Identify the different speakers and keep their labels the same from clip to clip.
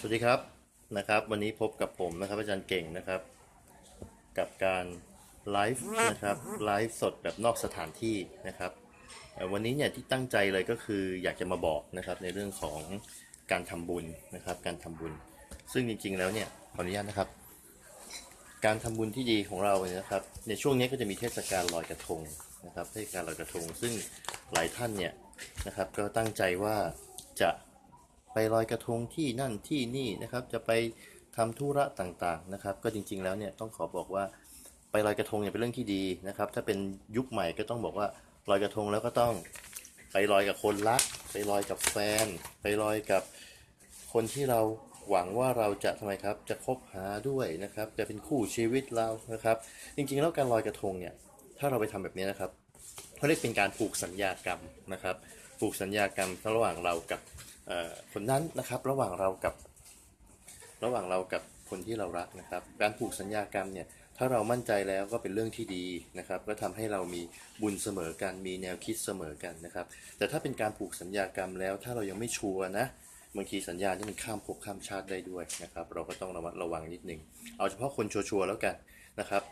Speaker 1: สวัสดีครับนะครับ วันนี้พบกับผมนะครับ อาจารย์เก่งนะครับ กับการไลฟ์นะครับไลฟ์สดแบบนอกสถานที่นะครับ วันนี้เนี่ยที่ตั้งใจเลยก็คืออยากจะมาบอกนะครับในเรื่องของการทำบุญนะครับ การทำบุญ ซึ่งจริงๆแล้วเนี่ยขออนุญาตนะครับ การทำบุญที่ดีของเราเนี่ยนะครับ ในช่วงนี้ก็จะมีเทศกาลลอยกระทงนะครับ เทศกาลลอยกระทง ซึ่งหลายท่านเนี่ยนะครับ ก็ตั้งใจว่าจะ ไปลอยกระทงที่นั่นที่นี่นะครับ จะไปทำธุระต่างๆนะครับ ก็จริง ๆ แล้วเนี่ยต้องขอบอกว่าไปลอยกระทงเนี่ยเป็นเรื่องที่ดีนะครับ ถ้าเป็นยุคใหม่ก็ต้องบอกว่าลอยกระทงแล้วก็ต้องไปลอยกับคนรัก ไปลอยกับแฟน ไปลอยกับคนที่เราหวังว่าเราจะทำไมครับจะคบหาด้วยนะครับ จะเป็นคู่ชีวิตเรานะครับ จริงๆแล้วการลอยกระทงเนี่ยถ้าเราไปทำแบบนี้นะครับเขาเรียกเป็นการผูกสัญญากรรมนะครับ ผูกสัญญากรรมระหว่างเรากับ คนนั้นนะครับระหว่างเรากับระหว่างเรากับคนที่เรารักนะครับ การผูกสัญญากรรมเนี่ยถ้าเรามั่นใจแล้วก็เป็นเรื่องที่ดีนะครับ ก็ทำให้เรามีบุญเสมอกันมีแนวคิดเสมอกันนะครับ แต่ถ้าเป็นการผูกสัญญากรรมแล้ว ถ้าเรายังไม่ชัวร์นะบางทีสัญญานี่มันข้ามภพข้ามชาติได้ด้วยนะครับ เราก็ต้องระมัดระวังนิดนึงเอาเฉพาะคนชัวร์ๆแล้วกันนะครับ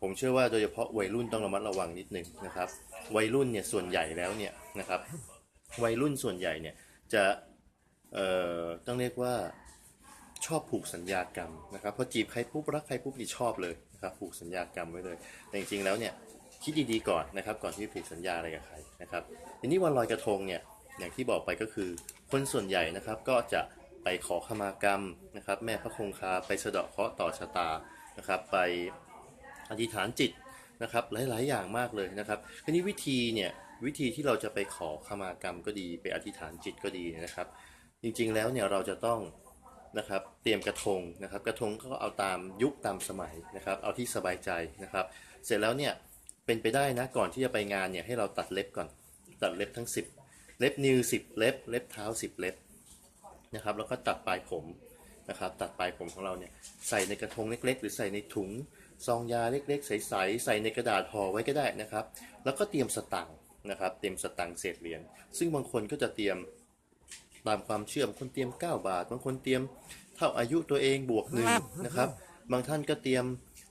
Speaker 1: ผมเชื่อว่าโดยเฉพาะวัยรุ่นต้องระมัดระวังนิดนึงนะครับ วัยรุ่นเนี่ยส่วนใหญ่แล้วเนี่ยนะครับ วัยรุ่นส่วนใหญ่เนี่ยจะ ต้องเรียกว่าชอบผูกสัญญากรรมนะครับพอจีบใครปุ๊บรักใครปุ๊บนี่ชอบเลยนะครับผูกสัญญากรรมไว้เลย แต่จริงๆแล้วเนี่ยคิดดีๆก่อนนะครับก่อนที่จะผิดสัญญาอะไรกับใครนะครับทีนี้วันลอยกระทงเนี่ยอย่างที่บอกไปก็คือ คนส่วนใหญ่นะครับก็จะไปขอขมากรรมนะครับแม่พระคงคาไปสะเดาะเคราะห์ต่อชะตานะครับไปอธิษฐานจิตนะครับหลายๆอย่างมากเลยนะครับทีนี้วิธีเนี่ยวิธีที่เราจะไปขอขมากรรมก็ดี ไปอธิษฐานจิตก็ดีนะครับ จริงๆแล้วเนี่ยเราจะต้องนะครับเตรียมกระทงนะครับ กระทงก็เอาตามยุคตามสมัยนะครับ เอาที่สบายใจนะครับ เสร็จแล้วเนี่ยเป็นไปได้นะก่อนที่จะไปงานเนี่ยให้เราตัดเล็บก่อนตัดเล็บทั้ง 10 เล็บนิ้ว10 เล็บ เล็บเท้า 10 เล็บนะครับแล้วก็ตัดปลายผมนะครับตัดปลายผมของเราเนี่ยใส่ในกระทงเล็ก ๆ หรือใส่ในถุงซองยาเล็ก ๆ ใสๆใส่ในกระดาษห่อไว้ก็ได้นะครับ แล้วก็เตรียมสตังค์นะครับ เตรียมสตังค์เศษเหรียญซึ่งบางคนก็จะเตรียม ตามความเชื่อบางคนเตรียม 9 บาท บางคนเตรียมเท่าอายุตัวเองบวกหนึ่งนะครับ บางท่านก็เตรียม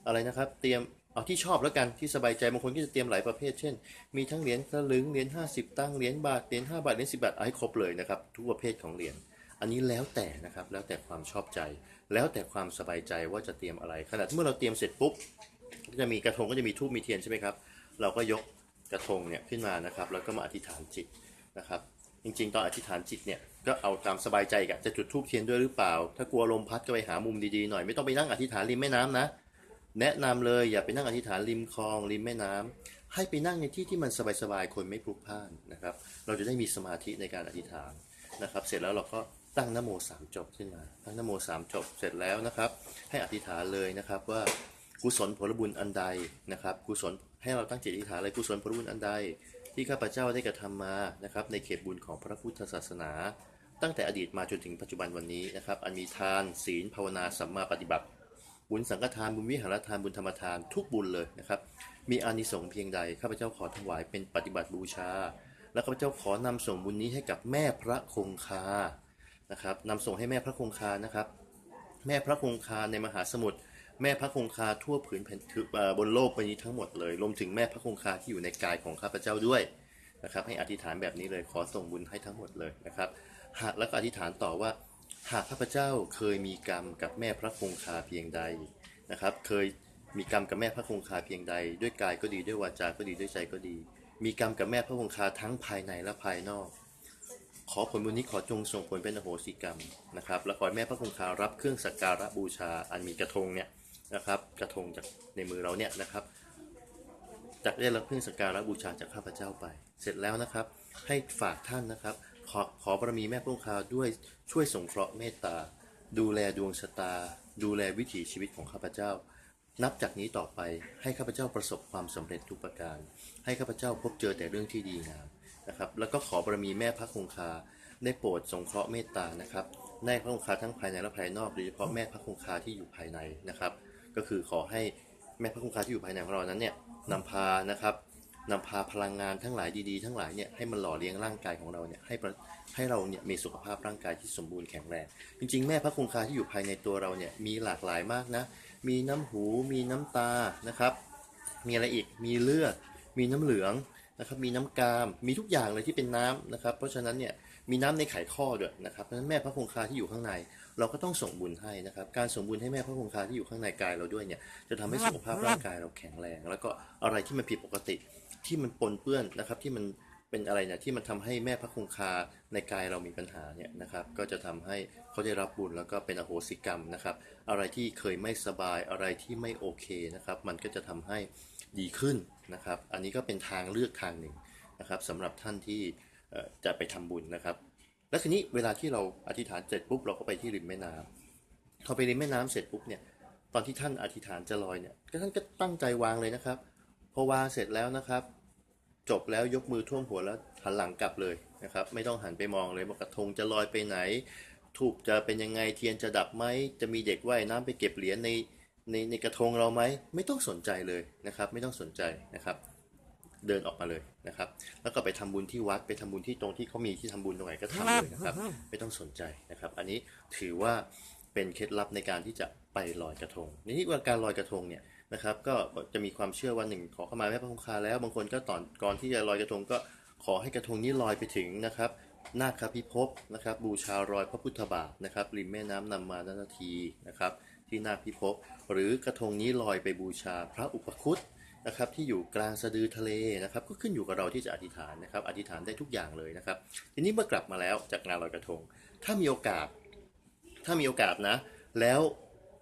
Speaker 1: อะไรนะครับ เตรียมเอาที่ชอบแล้วกันที่สบายใจบางคนก็จะเตรียมหลายประเภท เช่น มีทั้งเหรียญสลึงเหรียญ50 ตังค์เหรียญบาทเหรียญ5บาทเหรียญ10บาทเอาให้ครบเลยนะครับ ทุกประเภทของเหรียญอันนี้แล้วแต่นะครับแล้วแต่ความชอบใจ แล้วแต่ความสบายใจว่าจะเตรียมอะไรขณะที่เมื่อเราเตรียมเสร็จปุ๊บก็จะมีกระทงก็จะมีทูบมีเทียนใช่ไหมครับ เราก็ยกกระทงเนี่ยขึ้นมานะครับ แล้วก็มาอธิษฐานจิตนะครับ จริงๆ ตอนอธิษฐานจิตเนี่ยก็เอาตามสบายใจกะจะจุดธูปเทียนด้วยหรือเปล่า ถ้ากลัวลมพัดก็ไปหามุมดีๆหน่อยไม่ต้องไปนั่งอธิษฐานริมแม่น้ำนะ แนะนำเลยอย่าไปนั่งอธิษฐานริมคลองริมแม่น้ำให้ไปนั่งในที่ที่มันสบายๆคนไม่พลุกพล่านนะครับ เราจะได้มีสมาธิในการอธิษฐานนะครับ เสร็จแล้วเราก็ตั้งนโมสามจบขึ้นมาตั้งนโมสามจบเสร็จแล้วนะครับ ให้อธิษฐานเลยนะครับว่ากุศลผลบุญอันใดนะครับ กุศลให้เราตั้งจิตอธิษฐานเลยกุศลผลบุญอันใด ที่ข้าพเจ้าได้กระทำมานะครับในเขตบุญของพระพุทธศาสนา ตั้งแต่อดีตมาจนถึงปัจจุบันวันนี้นะครับอันมีทาน ศีลภาวนาสัมมาปฏิบัติ บุญสังฆทานบุญวิหารทานบุญธรรมทานทุกบุญเลยนะครับมีอานิสงส์เพียงใดข้าพเจ้าขอถวายเป็นปฏิบัติบูชา และข้าพเจ้าขอนำส่งบุญนี้ให้กับแม่พระคงคานะครับนำส่งให้แม่พระคงคานะครับ แม่พระคงคาในมหาสมุทร แม่พระคงคาทั่วผืนแผ่นคือเอ่อบนโลกใบนี้ทั้งหมดเลยรวมถึงแม่พระคงคาที่อยู่ในกายของข้าพเจ้าด้วยนะครับ ให้อธิษฐานแบบนี้เลยขอส่งบุญให้ทั้งหมดเลยนะครับ หากแล้วก็อธิษฐานต่อว่า หากข้าพเจ้าเคยมีกรรมกับแม่พระคงคาเพียงใดนะครับ เคยมีกรรมกับแม่พระคงคาเพียงใด ด้วยกายก็ดีด้วยวาจาก็ดีด้วยใจก็ดี มีกรรมกับแม่พระคงคาทั้งภายในและภายนอก ขอผลบุญนี้ขอจงส่งผลเป็นอโหสิกรรมนะครับและขอให้แม่พระคงคารับเครื่องสักการะบูชาอันมีกระทงเนี่ย นะครับ กระทงจากในมือเราเนี่ยนะครับจากได้รับเครื่องสักการะบูชาจากข้าพเจ้าไป เสร็จแล้วนะครับ ให้ฝากท่านนะครับ ขอขอบารมีแม่พระคงคาด้วยช่วยสงเคราะห์เมตตา ดูแลดวงชะตา ดูแลวิถีชีวิตของข้าพเจ้า นับจากนี้ต่อไปให้ข้าพเจ้าประสบความสำเร็จทุกประการ ให้ข้าพเจ้าพบเจอแต่เรื่องที่ดีงามนะครับแล้วก็ขอบารมีแม่พระคงคาได้โปรดสงเคราะห์เมตตานะครับในพระคงคาทั้งภายในและภายนอกโดยเฉพาะแม่พระคงคาที่อยู่ภายในนะครับ ก็คือขอให้แม่พระคงคาที่อยู่ภายในของเรานั้นเนี่ยนำพานะครับนำพาพลังงานทั้งหลายดีๆ ทั้งหลายเนี่ยให้มันหล่อเลี้ยงร่างกายของเราเนี่ยให้ให้เราเนี่ยมีสุขภาพร่างกายที่สมบูรณ์แข็งแรง จริงๆ แม่พระคงคาที่อยู่ภายในตัวเราเนี่ยมีหลากหลายมากนะ มีน้ำหูมีน้ำตานะครับ มีอะไรอีกมีเลือด มีน้ำเหลืองนะครับมีน้ำกามมีทุกอย่างเลยที่เป็นน้ำนะครับ เพราะฉะนั้นเนี่ยมีน้ำในไขข้อด้วยนะครับเพราะฉะนั้นแม่พระคงคาที่อยู่ข้างใน เราก็ต้องส่งบุญให้นะครับ การส่งบุญให้แม่พระคงคาที่อยู่ข้างในกายเราด้วยเนี่ยจะทำให้สุขภาพร่างกายเราแข็งแรง แล้วก็อะไรที่มันผิดปกติที่มันปนเปื้อนนะครับที่มันเป็นอะไรเนี่ยที่มันทำให้แม่พระคงคาในกายเรามีปัญหาเนี่ยนะครับ ก็จะทำให้เขาได้รับบุญแล้วก็เป็นอโหสิกรรมนะครับ อะไรที่เคยไม่สบายอะไรที่ไม่โอเคนะครับ มันก็จะทำให้ดีขึ้นนะครับ อันนี้ก็เป็นทางเลือกทางหนึ่งนะครับสำหรับท่านที่จะไปทำบุญนะครับ แล้วทีนี้เวลาที่เราอธิษฐานเสร็จปุ๊บเราก็ไปที่ริมแม่น้ำพอไปริมแม่น้ำเสร็จปุ๊บเนี่ยตอนที่ท่านอธิษฐานจะลอยเนี่ยท่านก็ตั้งใจวางเลยนะครับ พอวางเสร็จแล้วนะครับ จบแล้วยกมือท่วมหัวแล้วหันหลังกลับเลยนะครับ ไม่ต้องหันไปมองเลยว่ากระทงจะลอยไปไหนถูกจะเป็นยังไงเทียนจะดับไหมจะมีเด็กว่ายน้ำไปเก็บเหรียญในในในกระทงเราไหมไม่ต้องสนใจเลยนะครับ ไม่ต้องสนใจนะครับ เดินออกมาเลยนะครับ แล้วก็ไปทำบุญที่วัดไปทำบุญที่ตรงที่เขามีที่ทำบุญตรงไหนก็ทำเลยนะครับ ไม่ต้องสนใจนะครับ อันนี้ถือว่าเป็นเคล็ดลับในการที่จะไปลอยกระทงทีนี้ว่าการลอยกระทงเนี่ยนะครับ ก็จะมีความเชื่อว่าหนึ่งขอเข้ามาแม่พระคงคาแล้วบางคนก็ตอนก่อนที่จะลอยกระทงก็ขอให้กระทงนี้ลอยไปถึงนะครับนาคพิภพนะครับ บูชารอยพระพุทธบาทนะครับริมแม่น้ำนำมานาทีนะครับ ที่นาคพิภพหรือกระทงนี้ลอยไปบูชาพระอุปคุต นะครับที่อยู่กลางสะดือทะเลนะครับ ก็ขึ้นอยู่กับเราที่จะอธิษฐานนะครับ อธิษฐานได้ทุกอย่างเลยนะครับ ทีนี้เมื่อกลับมาแล้วจากงานลอยกระทง ถ้ามีโอกาส ถ้ามีโอกาสนะ แล้ว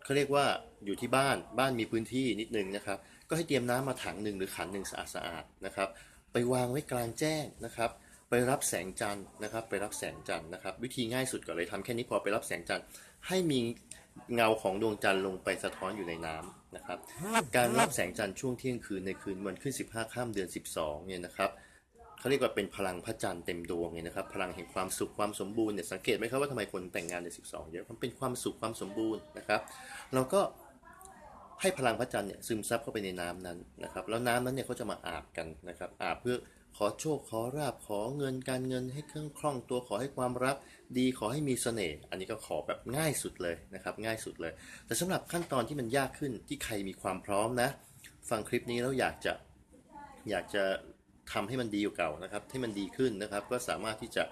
Speaker 1: เขาเรียกว่าอยู่ที่บ้านบ้านมีพื้นที่นิดนึงนะครับ ก็ให้เตรียมน้ำมาถังหนึ่งหรือขันหนึ่งสะอาดสะอาดๆนะครับ ไปวางไว้กลางแจ้งนะครับ ไปรับแสงจันทร์นะครับ ไปรับแสงจันทร์นะครับ วิธีง่ายสุดก่อนเลยทำแค่นี้พอไปรับแสงจันทร์ให้มี เงาของดวงจันทร์ลงไปสะท้อนอยู่ในน้ำนะครับ การรับแสงจันทร์ช่วงเที่ยงคืนในคืนวันขึ้น 15ข้ามเดือน 12เนี่ยนะครับเขาเรียกว่าเป็นพลังพระจันทร์เต็มดวงเนี่ยนะครับ พลังแห่งความสุขความสมบูรณ์เนี่ยสังเกตไหมครับว่าทำไมคนแต่งงานใน 12 เยอะมันเป็นความสุขความสมบูรณ์นะครับ เราก็ ให้พลังพระจันทร์เนี่ยซึมซับเข้าไปในน้ำนั้นนะครับ แล้วน้ำนั้นเนี่ยเขาจะมาอาบกันนะครับ อาบเพื่อขอโชคขอราบขอเงินการเงินให้เครื่องคล่องตัวขอให้ความรักดีขอให้มีเสน่ห์อันนี้ก็ขอแบบง่ายสุดเลยนะครับ ง่ายสุดเลย แต่สำหรับขั้นตอนที่มันยากขึ้นที่ใครมีความพร้อมนะ ฟังคลิปนี้แล้วอยากจะอยากจะทำให้มันดีกว่าเก่านะครับ ให้มันดีขึ้นนะครับ ก็สามารถที่จะ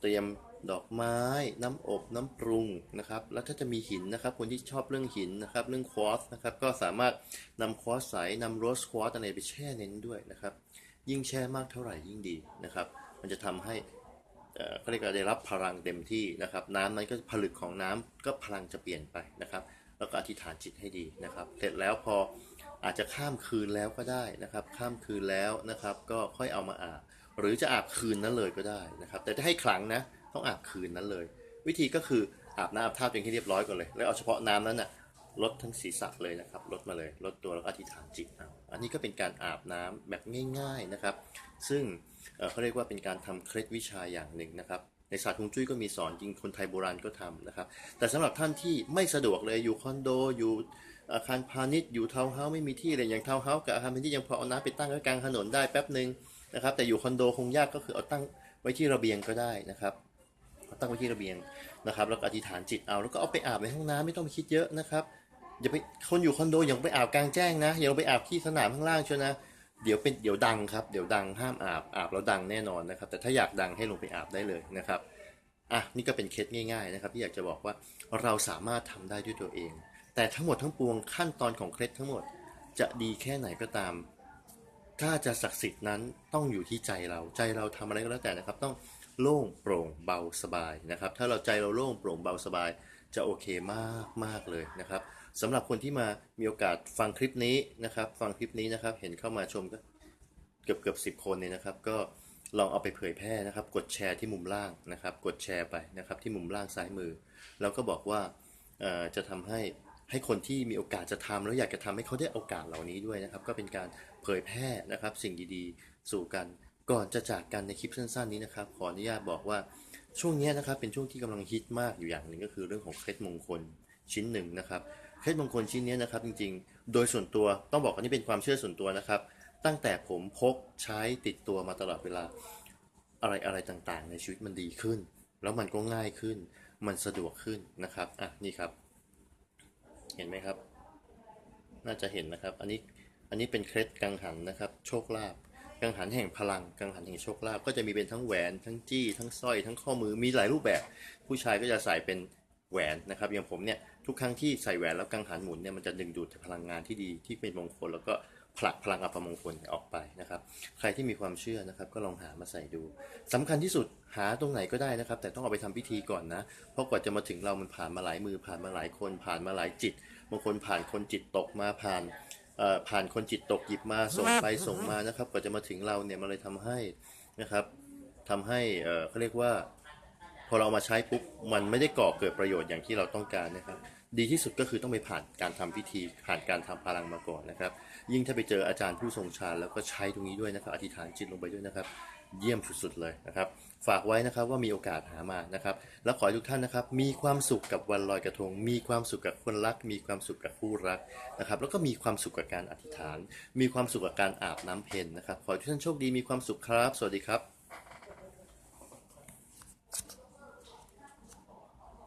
Speaker 1: เตรียม ดอกไม้ น้ำอบน้ำปรุงนะครับ แล้วถ้าจะมีหินนะครับ คนที่ชอบเรื่องหินนะครับ เรื่องควอตซ์นะครับ ก็สามารถนำควอตซ์ใสนำโรสควอตซ์อะไรไปแช่ในนั้นด้วยนะครับ ยิ่งแช่มากเท่าไหร่ยิ่งดีนะครับ มันจะทำให้เขาเรียกว่าได้รับพลังเต็มที่นะครับ น้ำนั้นก็ผลึกของน้ำก็พลังจะเปลี่ยนไปนะครับ แล้วก็อธิษฐานจิตให้ดีนะครับ เสร็จแล้วพออาจจะข้ามคืนแล้วก็ได้นะครับ ข้ามคืนแล้วนะครับ ก็ค่อยเอามาอาบหรือจะอาบคืนนั้นเลยก็ได้นะครับ แต่ถ้าให้ขลังนะ ต้องอาบคืนนั้นเลย วิธีก็คืออาบน้ำอาบท่าตัวเองให้เรียบร้อยก่อนเลย แล้วเอาเฉพาะน้ำนั้นน่ะลดทั้งศีรษะเลยนะครับลดมาเลยลดตัวแล้วก็อธิษฐานจิตเอาอันนี้ก็เป็นการอาบน้ำแบบง่าย ๆนะครับ ซึ่งเขาเรียกว่าเป็นการทำเคล็ดวิชาอย่างหนึ่งนะครับในศาสตร์ฮวงจุ้ยก็มีสอนจริงคนไทยโบราณก็ทำนะครับ แต่สำหรับท่านที่ไม่สะดวกเลยอยู่คอนโดอยู่อาคารพาณิชย์อยู่ทาวน์เฮาส์ไม่มีที่เลยอย่างทาวน์เฮาส์กับอาคารพาณิชย์ยังพอเอาน้ำไปตั้งไว้กลางถนนได้แป๊บหนึ่งนะครับแต่อยู่คอนโดคงยากก็คือเอาตั้งไว้ที่ระเบียงก็ได้นะครับ ตั้งไว้ที่ระเบียงนะครับแล้วก็อธิษฐานจิตเอาแล้วก็เอาไปอาบในห้องน้ำไม่ต้องไปคิดเยอะนะครับอย่าไปคนอยู่คอนโดอย่าไปอาบกลางแจ้งนะอย่าไปอาบที่สนามข้างล่างเชียวนะเดี๋ยวเป็นเดี๋ยวดังครับเดี๋ยวดังห้ามอาบอาบแล้วดังแน่นอนนะครับ แต่ถ้าอยากดังให้ลงไปอาบได้เลยนะครับอะนี่ก็เป็นเคล็ดง่ายๆนะครับที่อยากจะบอกว่าเราสามารถทำได้ด้วยตัวเอง แต่ทั้งหมดทั้งปวงขั้นตอนของเคล็ดทั้งหมดจะดีแค่ไหนก็ตาม ถ้าจะศักดิ์สิทธิ์นั้นต้องอยู่ที่ใจเราใจเราทำอะไรก็แล้วแต่นะครับ ต้อง โล่งโปร่งเบาสบายนะครับ ถ้าเราใจเราโล่งโปร่งเบาสบาย จะโอเคมากมากเลยนะครับสำหรับคนที่มามีโอกาสฟังคลิปนี้นะครับ ฟังคลิปนี้นะครับ เห็นเข้ามาชมก็เกือบเกือบสิบคนเนี่ยนะครับ ก็ลองเอาไปเผยแพร่นะครับ กดแชร์ที่มุมล่างนะครับ กดแชร์ไปนะครับ ที่มุมล่างซ้ายมือ แล้วก็บอกว่าจะทำให้ให้คนที่มีโอกาสจะทำแล้วอยากจะทำให้เขาได้โอกาสเหล่านี้ด้วยนะครับ ก็เป็นการเผยแพร่นะครับ สิ่งดีๆ สู่กัน ก่อนจะจากกันในคลิปสั้นๆนี้นะครับ ขออนุญาตบอกว่าช่วงนี้นะครับเป็นช่วงที่กำลังฮิตมากอยู่อย่างหนึ่งก็คือเรื่องของเคล็ดมงคลชิ้นหนึ่งนะครับเคล็ดมงคลชิ้นนี้นะครับจริงๆ โดยส่วนตัวต้องบอกว่านี่เป็นความเชื่อส่วนตัวนะครับ ตั้งแต่ผมพกใช้ติดตัวมาตลอดเวลาอะไรอะไรต่างๆ ในชีวิตมันดีขึ้น แล้วมันก็ง่ายขึ้น มันสะดวกขึ้นนะครับอะนี่ครับ เห็นไหมครับ น่าจะเห็นนะครับ อันนี้อันนี้เป็นเคล็ดกังหันนะครับ โชคลาภ กังหันแห่งพลัง กังหันแห่งโชคลาภก็จะมีเป็นทั้งแหวนทั้งจี้ทั้งสร้อยทั้งข้อมือมีหลายรูปแบบ ผู้ชายก็จะใส่เป็นแหวนนะครับอย่างผมเนี่ยทุกครั้งที่ใส่แหวนแล้วกังหันหมุนเนี่ยมันจะดึงดูดพลังงานที่ดีที่เป็นมงคลแล้วก็ผลักพลังอัปมงคลออกไปนะครับ ใครที่มีความเชื่อนะครับก็ลองหามาใส่ดูสำคัญที่สุดหาตรงไหนก็ได้นะครับ แต่ต้องเอาไปทำพิธีก่อนนะ เพราะกว่าจะมาถึงเรามันผ่านมาหลายมือผ่านมาหลายคนผ่านมาหลายจิตบางคนผ่านคนจิตตกมาผ่าน ผ่านคนจิตตกหยิบมาส่งไปส่งมานะครับกว่าจะมาถึงเราเนี่ยมันเลยทำให้นะครับทำให้เอ่อเขาเรียกว่า พอเราเอามาใช้ปุ๊บมันไม่ได้ก่อเกิดประโยชน์อย่างที่เราต้องการนะครับ ดีที่สุดก็คือต้องไปผ่านการทำพิธีผ่านการทำพลังมาก่อนนะครับ ยิ่งถ้าไปเจออาจารย์ผู้ทรงฌานแล้วก็ใช้ตรงนี้ด้วยนะครับ อธิษฐานจิตลงไปด้วยนะครับ เยี่ยมสุดๆเลยนะครับ ฝากไว้นะครับว่ามีโอกาสหามานะครับ แล้วขอให้ทุกท่านนะครับ มีความสุขกับวันลอยกระทง มีความสุขกับคนรัก มีความสุขกับคู่รักนะครับ แล้วก็มีความสุขกับการอธิษฐาน มีความสุขกับการอาบน้ำเพ็ญนะครับ ขอให้ทุกท่านโชคดี มีความสุขครับ สวัสดีครับ